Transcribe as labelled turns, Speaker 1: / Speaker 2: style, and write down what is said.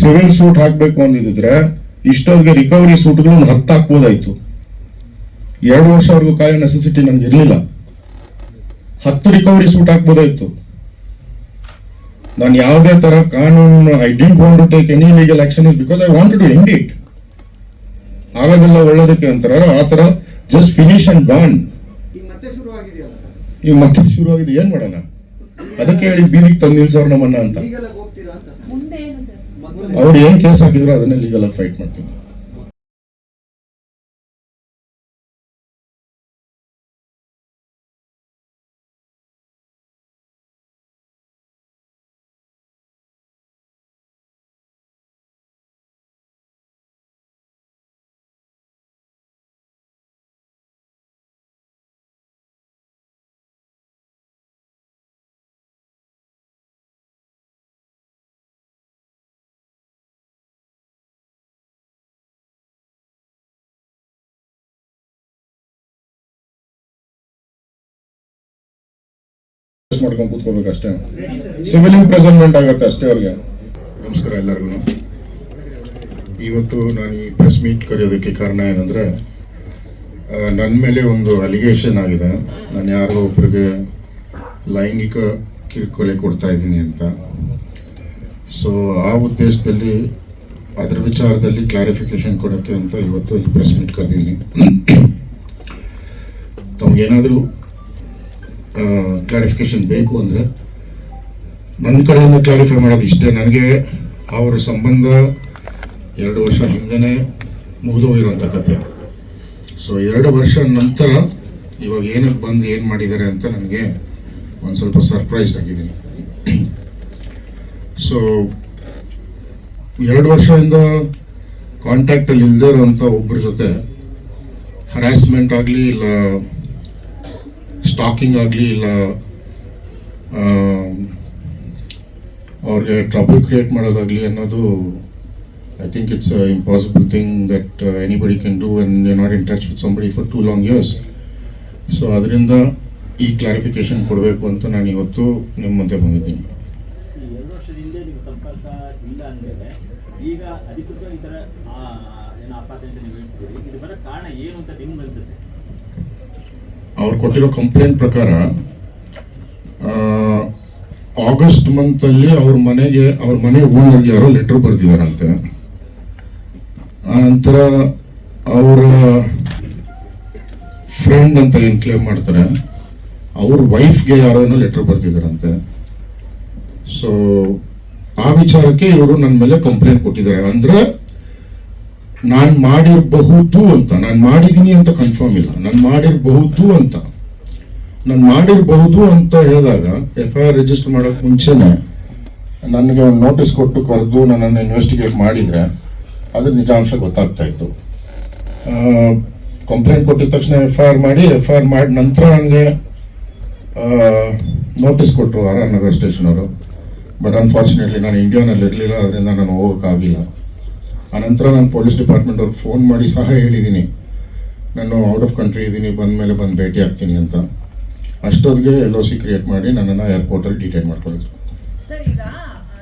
Speaker 1: Civil suit ಹಾಕಬೇಕು ಅಂದಿದ್ರೆ ಇಷ್ಟೊತ್ತಿಗೆ ರಿಕವರಿ ಸೂಟ್ಗಳು ಒಂದು ಹತ್ತು ಹಾಕ್ಬೋದಾಯ್ತು. ಎರಡು ವರ್ಷವರೆಗೂ ಕಾಯೋ ನೆಸೆಸಿಟಿ ನಮ್ಗೆ ಇರಲಿಲ್ಲ. ಹತ್ತು ರಿಕವರಿ ಸೂಟ್ ಹಾಕ್ಬೋದಾಯ್ತು. ನಾನು ಯಾವುದೇ ತರ ಕಾನೂನು I didn't want to take any legal action is because I want to end it ಆಗೋದಿಲ್ಲ ಒಳ್ಳೇದಕ್ಕೆ ಅಂತಾರ. ಆ ಥರ ಜಸ್ಟ್ ಫಿನಿಶ್ ಅಂಡ್ ಗಾನ್
Speaker 2: ಈಗ ಮತ್ತೆ ಶುರು ಆಗಿದೆಯಲ್ಲ
Speaker 1: ಈಗ ಮತ್ತೆ ಶುರು ಆಗಿದೆ ಏನ್ ಮಾಡೋಣ? ಅದಕ್ಕೆ ಹೇಳಿ ಬೀದಿಗೆ ತಂದು ನಿಲ್ಸೋರ್ ನಮ್ಮನ್ನ ಅಂತ. ಅವ್ರು ಏನ್ ಕೇಸ್ ಹಾಕಿದ್ರು ಅದನ್ನೇ ಆಗಿ ಫೈಟ್ ಮಾಡ್ತೀನಿ ಮಾಡ್ಕೊಂಡು ಕೂತ್ಕೋಬೇಕಷ್ಟೇ. ಸಿವಿಲ್ ಇಂಪ್ರೆಸನ್ಮೆಂಟ್ ಆಗುತ್ತೆ ಅಷ್ಟೇ ಅವ್ರಿಗೆ. ನಮಸ್ಕಾರ ಎಲ್ಲರಿಗೂ. ಇವತ್ತು ನಾನು ಈ ಪ್ರೆಸ್ ಮೀಟ್ ಕರೆಯೋದಕ್ಕೆ ಕಾರಣ ಏನಂದ್ರೆ ನನ್ನ ಮೇಲೆ ಒಂದು ಅಲಿಗೇಷನ್ ಆಗಿದೆ. ನಾನು ಯಾರೋ ಒಬ್ಬರಿಗೆ ಲೈಂಗಿಕ ಕಿರುಕೊಲೆ ಕೊಡ್ತಾ ಇದ್ದೀನಿ ಅಂತ. ಸೊ ಆ ಉದ್ದೇಶದಲ್ಲಿ, ಅದರ ವಿಚಾರದಲ್ಲಿ ಕ್ಲಾರಿಫಿಕೇಶನ್ ಕೊಡೋಕ್ಕೆ ಅಂತ ಇವತ್ತು ಈ ಪ್ರೆಸ್ ಮೀಟ್ ಕರೆದಿದ್ದೀನಿ. ತಮಗೇನಾದರೂ ಕ್ಲಾರಿಫಿಕೇಶನ್ ಬೇಕು ಅಂದರೆ ನನ್ನ ಕಡೆಯಿಂದ ಕ್ಲಾರಿಫೈ ಮಾಡೋದು ಇಷ್ಟೇ. ನನಗೆ ಅವರ ಸಂಬಂಧ ಎರಡು ವರ್ಷ ಹಿಂದೆನೇ ಮುಗಿದು ಹೋಗಿರುವಂಥ ಕತೆ. ಸೊ ಎರಡು ವರ್ಷ ನಂತರ ಇವಾಗ ಏನಕ್ಕೆ ಬಂದು ಏನು ಮಾಡಿದ್ದಾರೆ ಅಂತ ನನಗೆ ಒಂದು ಸ್ವಲ್ಪ ಸರ್ಪ್ರೈಸ್ ಆಗಿದ್ದೀನಿ ಸೊ ಎರಡು ವರ್ಷದಿಂದ ಕಾಂಟ್ಯಾಕ್ಟಲ್ಲಿ ಇಲ್ಲದೇ ಇರೋಂಥ ಒಬ್ಬರ ಜೊತೆ ಹರಾಸ್ಮೆಂಟ್ ಆಗಲಿ, ಇಲ್ಲ ಸ್ಟಾಕಿಂಗ್ ಆಗಲಿ ಇಲ್ಲ ಅವ್ರಿಗೆ ಟ್ರಬಲ್ ಕ್ರಿಯೇಟ್ ಮಾಡೋದಾಗಲಿ ಅನ್ನೋದು I think it's impossible thing that anybody can do and you not in touch with somebody for too long years so ಅದರಿಂದ ಈ ಕ್ಲಾರಿಫಿಕೇಶನ್ ಕೊಡಬೇಕು ಅಂತ ನಾನು ಇವತ್ತು ನಿಮ್ಮ ಮುಂದೆ ಬಂದಿದ್ದೀನಿ.
Speaker 3: ಈಗ ಅಧಿಕೃತ ಈ ಥರ ಏನು ಆಪಾದನೆ ಅಂತ ನೀವು ಇದು ಬರೋ ಕಾರಣ ಏನು ಅಂತ ನಿಮ್ಗೆ ಅನ್ಸುತ್ತೆ?
Speaker 1: ಅವ್ರು ಕೊಟ್ಟಿರೋ ಕಂಪ್ಲೇಂಟ್ ಪ್ರಕಾರ ಆಗಸ್ಟ್ ಮಂತಲ್ಲಿ ಅವ್ರ ಮನೆಗೆ, ಅವ್ರ ಮನೆ ಓನರ್ಗೆ ಯಾರೋ ಲೆಟರ್ ಬರೆದಿದ್ದಾರಂತೆ. ಆನಂತರ ಅವರ ಫ್ರೆಂಡ್ ಅಂತ ಏನು ಕ್ಲೇಮ್ ಮಾಡ್ತಾರೆ, ಅವ್ರ ವೈಫ್ಗೆ ಯಾರೋ ಲೆಟರ್ ಬರ್ತಿದ್ದಾರಂತೆ ಸೊ ಆ ವಿಚಾರಕ್ಕೆ ಇವರು ನನ್ನ ಮೇಲೆ ಕಂಪ್ಲೇಂಟ್ ಕೊಟ್ಟಿದ್ದಾರೆ. ಅಂದ್ರೆ ನಾನು ಮಾಡಿರಬಹುದು ಅಂತ, ನಾನು ಮಾಡಿದ್ದೀನಿ ಅಂತ ಕನ್ಫರ್ಮ್ ಇಲ್ಲ. ನಾನು ಮಾಡಿರಬಹುದು ಅಂತ. ನಾನು ಮಾಡಿರಬಹುದು ಅಂತ ಹೇಳಿದಾಗ ಎಫ್ ಐ ಆರ್ ರಿಜಿಸ್ಟರ್ ಮಾಡೋಕೆ ಮುಂಚೆನೆ ನನಗೆ ಒಂದು ನೋಟಿಸ್ ಕೊಟ್ಟು ಕರೆದು ನನ್ನನ್ನು ಇನ್ವೆಸ್ಟಿಗೇಟ್ ಮಾಡಿದರೆ ಅದ್ರ ನಿಜಾಂಶ ಗೊತ್ತಾಗ್ತಾ ಇತ್ತು. ಕಂಪ್ಲೇಂಟ್ ಕೊಟ್ಟಿದ ತಕ್ಷಣ ಎಫ್ ಐ ಆರ್ ಮಾಡಿ ಎಫ್ ಐ ಆರ್ ಮಾಡಿ ನಂತರ ನನಗೆ ನೋಟಿಸ್ ಕೊಟ್ಟರು ಆರ್ ಆರ್ ನಗರ್ ಸ್ಟೇಷನ್ ಅವರು. ಬಟ್ ಅನ್ಫಾರ್ಚುನೇಟ್ಲಿ ನಾನು ಇಂಡಿಯಾನಲ್ಲಿ ಇರಲಿಲ್ಲ ಅದರಿಂದ ನಾನು ಹೋಗೋಕ್ಕಾಗಿಲ್ಲ. ಆನಂತರ ನಾನು ಪೊಲೀಸ್ ಡಿಪಾರ್ಟ್ಮೆಂಟ್ ಅವ್ರಿಗೆ ಫೋನ್ ಮಾಡಿ ಸಹ ಹೇಳಿದ್ದೀನಿ ನಾನು ಔಟ್ ಆಫ್ ಕಂಟ್ರಿ ಇದ್ದೀನಿ ಬಂದ ಮೇಲೆ ಬಂದು ಭೇಟಿ ಆಗ್ತೀನಿ ಅಂತ. ಅಷ್ಟೊತ್ತಿಗೆ ಎಲ್ ಒ ಸಿ ಕ್ರಿಯೇಟ್ ಮಾಡಿ ನನ್ನನ್ನು ಏರ್ಪೋರ್ಟಲ್ಲಿ ಡಿಟೈನ್ ಮಾಡ್ಕೊಂಡಿದ್ರು.